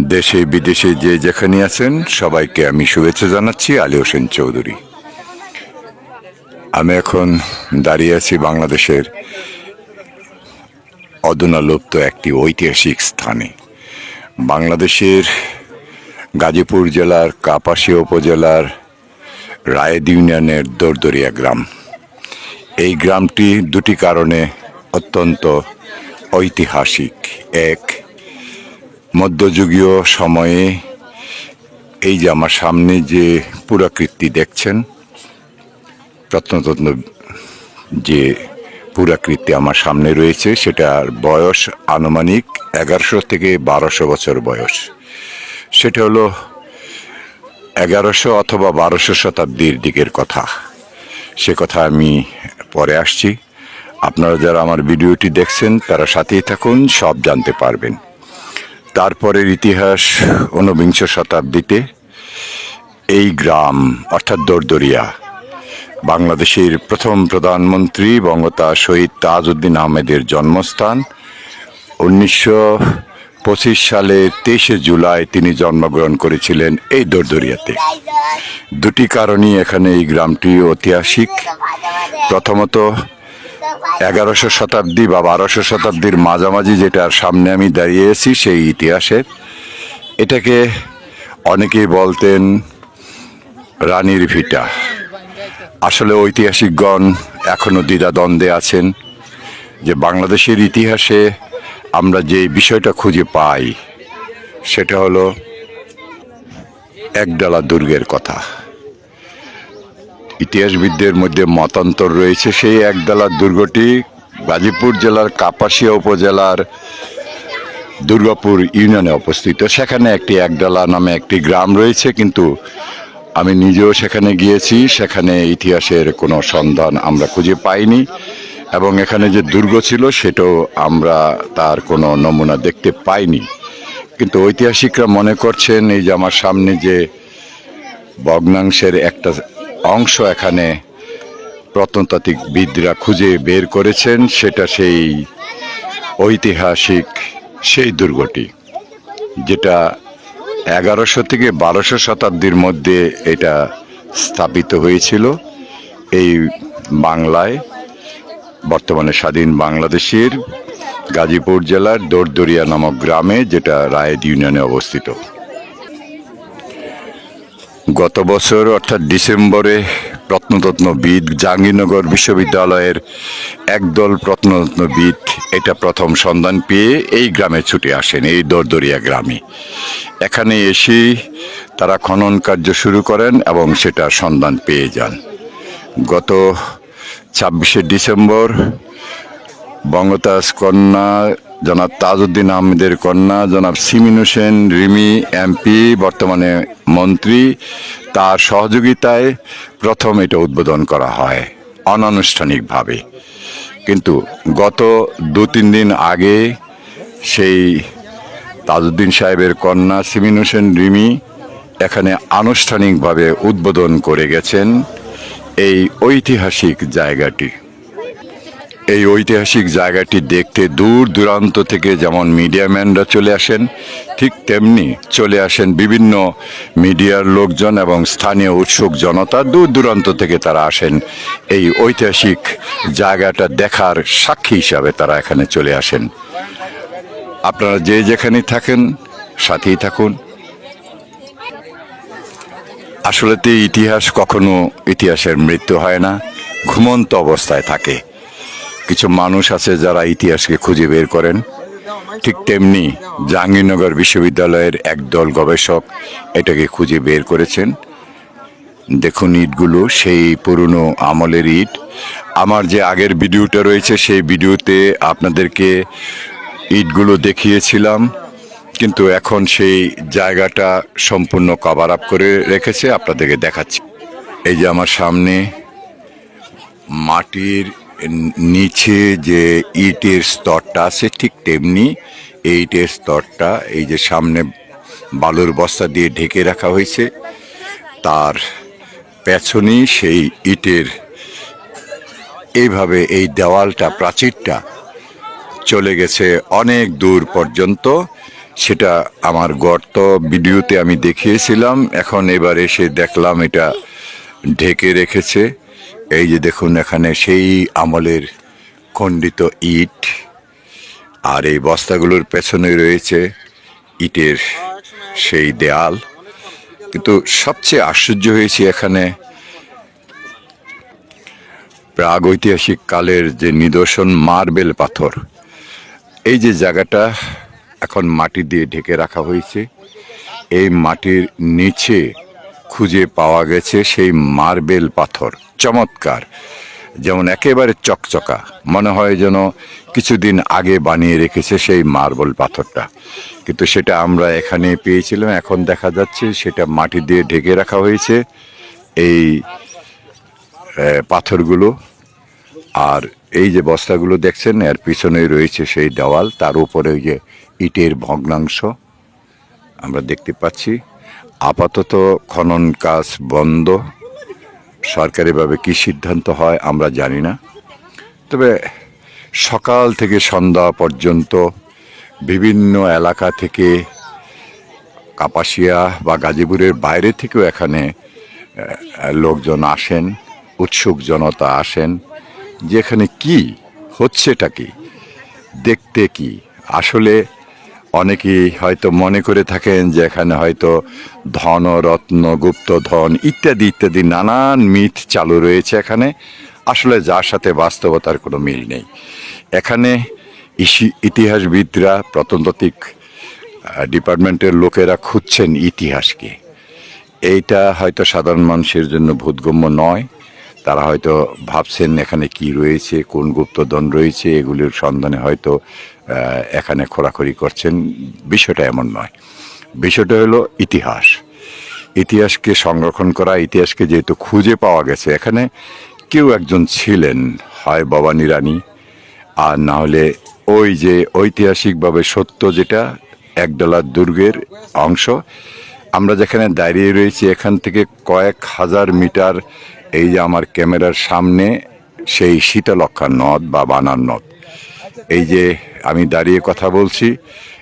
দেশে, বিদেশে যে যেখানে আছেন, সবাইকে আমি শুভেচ্ছা জানাচ্ছি আলী হোসেন চৌধুরী। আমি এখন দাঁড়িয়ে আছি বাংলাদেশের অদনালুপ্ত একটি ঐতিহাসিক স্থানে। বাংলাদেশের গাজীপুর জেলার, কাপাসিয়া উপজেলার, রায়েদ ইউনিয়নের দরদরিয়া গ্রাম। এই গ্রামটি দুটি কারণে অত্যন্ত ঐতিহাসিক। এক মধ্যযুগীয় সময়ে এই যে আমার সামনে যে পুরাকৃতি দেখছেন প্রত্নতত্ন যে পুরাকৃতি আমার সামনে রয়েছে, সেটার বয়স আনুমানিক এগারোশো থেকে বারোশো বছর বয়স। সেটা হলো এগারোশো অথবা বারোশো শতাব্দীর দিকের কথা। সে কথা আমি পরে আসছি। আপনারা যারা আমার ভিডিওটি দেখছেন, তারা সাথেই থাকুন, সব জানতে পারবেন। তারপরের ইতিহাস ঊনবিংশ শতাব্দীতে এই গ্রাম, অর্থাৎ দরদরিয়া, বাংলাদেশের প্রথম প্রধানমন্ত্রী বঙ্গতা শহীদ তাজউদ্দিন আহমেদের জন্মস্থান। উনিশশো পঁচিশ সালে তেইশে জুলাই তিনি জন্মগ্রহণ করেছিলেন এই দরদরিয়াতে। দুটি কারণেই এখানে এই গ্রামটি ঐতিহাসিক। প্রথমত এগারোশো শতাব্দী বা বারোশো শতাব্দীর মাঝামাঝি যেটার সামনে আমি দাঁড়িয়েছি সেই ইতিহাসের, এটাকে অনেকেই বলতেন রানীর ভিটা। আসলে ঐতিহাসিকগণ এখনও দ্বিধাদ্বন্দ্বে আছেন যে বাংলাদেশের ইতিহাসে আমরা যে বিষয়টা খুঁজে পাই, সেটা হলো একডালা দুর্গের কথা। ইতিহাসবিদদের মধ্যে মতান্তর রয়েছে। সেই একডালা দুর্গটি গাজীপুর জেলার কাপাসিয়া উপজেলার দুর্গাপুর ইউনিয়নে অবস্থিত। সেখানে একটি একডালা নামে একটি গ্রাম রয়েছে, কিন্তু আমি নিজেও সেখানে গিয়েছি। সেখানে ইতিহাসের কোনো সন্ধান আমরা খুঁজে পাইনি এবং এখানে যে দুর্গ ছিল সেটাও আমরা তার কোনো নমুনা দেখতে পাইনি। কিন্তু ঐতিহাসিকরা মনে করছেন, এই যে আমার সামনে যে ভগ্নাংশের একটা অংশ এখানে প্রত্নতাত্ত্বিক বিদরা খুঁজে বের করেছেন, সেটা সেই ঐতিহাসিক সেই দুর্গটি, যেটা এগারোশো থেকে বারোশো শতাব্দীর মধ্যে এটা স্থাপিত হয়েছিল এই বাংলায়, বর্তমানে স্বাধীন বাংলাদেশের গাজীপুর জেলার দরদরিয়া নামক গ্রামে, যেটা রায়েদ ইউনিয়নে অবস্থিত। গত বছর, অর্থাৎ ডিসেম্বরে প্রত্নতত্ত্ববিদ জাহাঙ্গীরনগর বিশ্ববিদ্যালয়ের একদল প্রত্নতত্ত্ববিদ এটা প্রথম সন্ধান পেয়ে এই গ্রামে ছুটে আসেন, এই দরদরিয়া গ্রামে। এখানে এসেই তারা খনন কার্য শুরু করেন এবং সেটা সন্ধান পেয়ে যান। গত ছাব্বিশে ডিসেম্বর, বঙ্গতাজ কন্যা জনাব তাজউদ্দিন আহমেদের কন্যা, জনাব সিমিন হোসেন, রিমি, এমপি, বর্তমানে মন্ত্রী। তার সহযোগিতায় প্রথম এটা উদ্বোধন করা হয়, অনানুষ্ঠানিকভাবে। কিন্তু গত দু তিন দিন আগে সেই তাজউদ্দিন সাহেবের কন্যা, সিমিন হোসেন, রিমি এখানে আনুষ্ঠানিকভাবে উদ্বোধন করে গেছেন। এই ঐতিহাসিক জায়গাটি। এই ঐতিহাসিক জায়গাটি দেখতে দূর দূরান্ত থেকে যেমন মিডিয়াম্যানরা চলে আসেন, ঠিক তেমনি চলে আসেন বিভিন্ন মিডিয়ার লোকজন এবং স্থানীয় উৎসুক জনতা দূর দূরান্ত থেকে তারা আসেন। এই ঐতিহাসিক জায়গাটা দেখার সাক্ষী হিসাবে তারা এখানে চলে আসেন। আপনারা যে যেখানে থাকেন, সাথেই থাকুন। আসলে তো ইতিহাস কখনো ইতিহাসের মৃত্যু হয় না, ঘুমন্ত অবস্থায় থাকে। কিছু মানুষ আছে যারা ইতিহাসকে খুঁজে বের করেন। ঠিক তেমনি জাহাঙ্গীরনগর বিশ্ববিদ্যালয়ের একদল গবেষক এটাকে খুঁজে বের করেছেন। দেখুন ইটগুলো, সেই পুরনো আমলের ইট। আমার যে আগের ভিডিওটা রয়েছে, সেই ভিডিওতে আপনাদেরকে ইটগুলো দেখিয়েছিলাম। কিন্তু এখন সেই জায়গাটা সম্পূর্ণ কভার আপ করে রেখেছে। আপনাদেরকে দেখাচ্ছি। এই যে আমার সামনে মাটির নিচে যে ইটের স্তরটা আছে, ঠিক তেমনি এই ইটের স্তরটা, এই যে সামনে বালুর বস্তা দিয়ে ঢেকে রাখা হয়েছে, তার পেছনেই সেই ইটের, এইভাবে এই দেওয়ালটা, প্রাচীরটা চলে গেছে অনেক দূর পর্যন্ত। সেটা আমার গর্ত ভিডিওতে আমি দেখিয়েছিলাম, এখন এবার এসে দেখলাম এটা ঢেকে রেখেছে। এই যে দেখুন এখানে সেই আমলের খণ্ডিত ইট আর এই বস্তাগুলোর পেছনে রয়েছে ইটের সেই দেয়াল। কিন্তু সবচেয়ে আশ্চর্য হয়েছে এখানে প্রাগ ঐতিহাসিক কালের যে নিদর্শন মার্বেল পাথর। এই যে জায়গাটা এখন মাটি দিয়ে ঢেকে রাখা হয়েছে। এই মাটির নিচে খুঁজে পাওয়া গেছে সেই মার্বেল পাথর। চমৎকার। যেমন একেবারে চকচকা। মনে হয় যেন কিছুদিন আগে বানিয়ে রেখেছে সেই মার্বেল পাথরটা। কিন্তু সেটা আমরা এখানে পেয়েছিলাম। এখন দেখা যাচ্ছে সেটা মাটি দিয়ে ঢেকে রাখা হয়েছে এই পাথরগুলো। আর এই যে বস্তাগুলো দেখছেন, এর পিছনে রয়েছে সেই দেওয়াল। তার উপরে ওই যে ইটের ভগ্নাংশ। আমরা দেখতে পাচ্ছি। আপাতত খনন কাজ বন্ধ। সরকারিভাবে কি সিদ্ধান্ত হয় আমরা জানি না। তবে সকাল থেকে সন্ধ্যা পর্যন্ত বিভিন্ন এলাকা থেকে কাপাসিয়া বা গাজীপুরের বাইরে থেকেও এখানে লোকজন আসেন, উৎসুক জনতা আসেন। যেখানে কি, হচ্ছেটা কি, দেখতে কি, আসলে অনেকেই হয়তো মনে করে থাকেন যে এখানে হয়তো ধন রত্ন গুপ্ত ধন ইত্যাদি ইত্যাদি নানান মিথ চালু রয়েছে এখানে। আসলে যার সাথে বাস্তবতার কোনো মিল নেই। এখানে ইতিহাসবিদরা, প্রত্নতাত্ত্বিক ডিপার্টমেন্টের লোকেরা খুঁজছেন ইতিহাসকে। এইটা হয়তো সাধারণ মানুষের জন্য বোধগম্য নয়। তারা হয়তো ভাবছেন এখানে কি রয়েছে, কোন গুপ্তধন রয়েছে, এগুলির সন্ধানে হয়তো এখানে খোরাখড়ি করছেন। বিষয়টা এমন নয়। বিষয়টা হলো ইতিহাস। ইতিহাসকে সংরক্ষণ করা, ইতিহাসকে যেহেতু খুঁজে পাওয়া গেছে, এখানে কেউ একজন ছিলেন, হয় ভবানী রানী, আর না হলে ওই যে ঐতিহাসিকভাবে সত্য যেটা একডলার দুর্গের অংশ। আমরা যেখানে দাঁড়িয়ে রয়েছি, এখান থেকে কয়েক হাজার মিটার এই যে আমার ক্যামেরার সামনে সেই শীতলক্ষা নদ বা বানার নদ। এই যে আমি দাঁড়িয়ে কথা বলছি,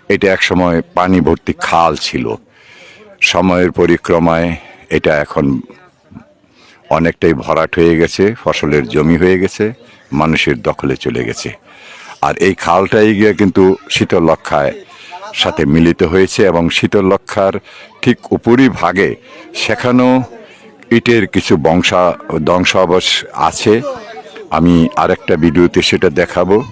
এটা একসময় পানি ভর্তি খাল ছিল। সময়ের পরিক্রমায় এটা এখন অনেকটাই ভরাট হয়ে গেছে, ফসলের জমি হয়ে গেছে, মানুষের দখলে চলে গেছে। আর এই খালটাই গিয়ে কিন্তু শীতলক্ষায় সাথে মিলিত হয়েছে এবং শীতলক্ষার ঠিক উপরই ভাগে সেখানেও ইটের কিছু বংশা, ধ্বংসাবশ আছে। আমি আরেকটা ভিডিওতে সেটা দেখাবো।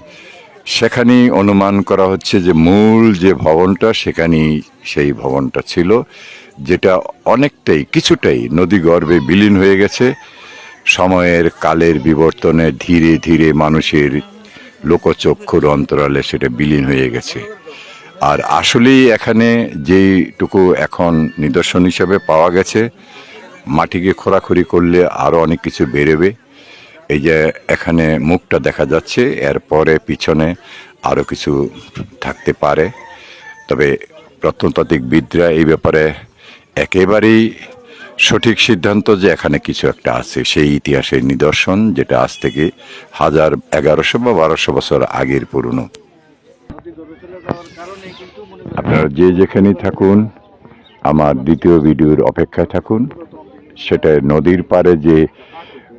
সেখানেই অনুমান করা হচ্ছে যে মূল যে ভবনটা, সেখানেই সেই ভবনটা ছিল, যেটা অনেকটাই, কিছুটাই নদী গর্ভে বিলীন হয়ে গেছে। সময়ের কালের বিবর্তনে ধীরে ধীরে মানুষের লোকচক্ষুর অন্তরালে সেটা বিলীন হয়ে গেছে। আর আসলেই এখানে যেইটুকু এখন নিদর্শন হিসেবে পাওয়া গেছে মাটিকে খোরাখুরি করলে আরও অনেক কিছু বেরোবে। এই যে এখানে মুখটা দেখা যাচ্ছে এরপরে পিছনে আরও কিছু থাকতে পারে। তবে প্রত্নতাত্ত্বিকবিদরা এই ব্যাপারে একেবারেই সঠিক সিদ্ধান্ত যে এখানে কিছু একটা আছে, সেই ইতিহাসের নিদর্শন যেটা আজ থেকে হাজার এগারোশো বা বারোশো বছর আগের পুরনো। আপনারা যে যেখানেই থাকুন, আমার দ্বিতীয় ভিডিওর অপেক্ষায় থাকুন। সেটা নদীর পাড়ে যে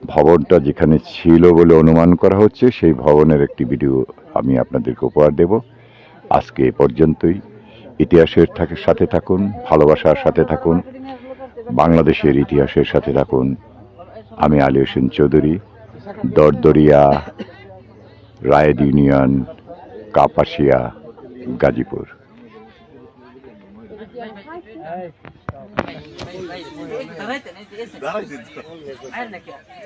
ভবনটা যেখানে ছিল বলে অনুমান করা হচ্ছে সেই ভবনের একটি ভিডিও আমি আপনাদেরকে উপহার দেব আজকে এ পর্যন্তই ইতিহাসের থাকে সাথে থাকুন ভালোবাসার সাথে থাকুন বাংলাদেশের ইতিহাসের সাথে থাকুন আমি আলী হোসেন চৌধুরী দরদরিয়া রায়েদ ইউনিয়ন কাপাসিয়া গাজীপুর দাঁড়াইতে নাই